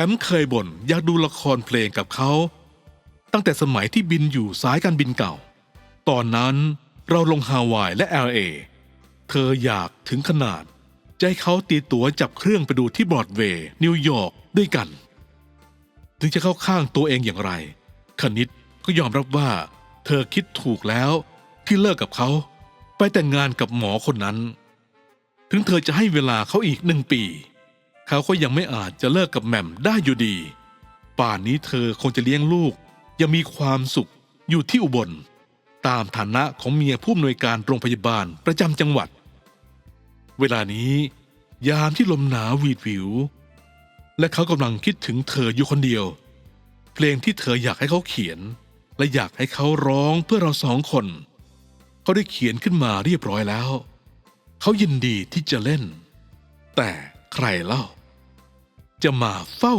แปมเคยบ่นอยากดูละครเพลงกับเขา ตั้งแต่สมัยที่บินอยู่สายการบินเก่า ตอนนั้นเราลงฮาวายและ LA เธออยากถึงขนาดจะให้เขาตีตั๋วจับเครื่องไปดูที่บรอดเวย์นิวยอร์กด้วยกัน ถึงจะเข้าข้างตัวเองอย่างไร คณิตก็ยอมรับว่า เธอคิดถูกแล้วที่เลิกกับเขา ไปแต่งงานกับหมอคนนั้น ถึงเธอจะให้เวลาเขาอีกหนึ่งปี เขาก็ยังไม่อาจจะเลิกกับแหม่มได้อยู่ดี ป่านนี้เธอคงจะเลี้ยงลูก ยังมีความสุขอยู่ที่อุบล ตามฐานะของเมียผู้อำนวยการโรงพยาบาลประจำจังหวัด เวลานี้ ยามที่ลมหนาววีดวิว และเขากำลังคิดถึงเธออยู่คนเดียว เพลงที่เธออยากให้เขาเขียน และอยากให้เขาร้องเพื่อเราสองคน เขาได้เขียนขึ้นมาเรียบร้อยแล้ว เขายินดีที่จะเล่น แต่ใครเล่า จะมาเฝ้า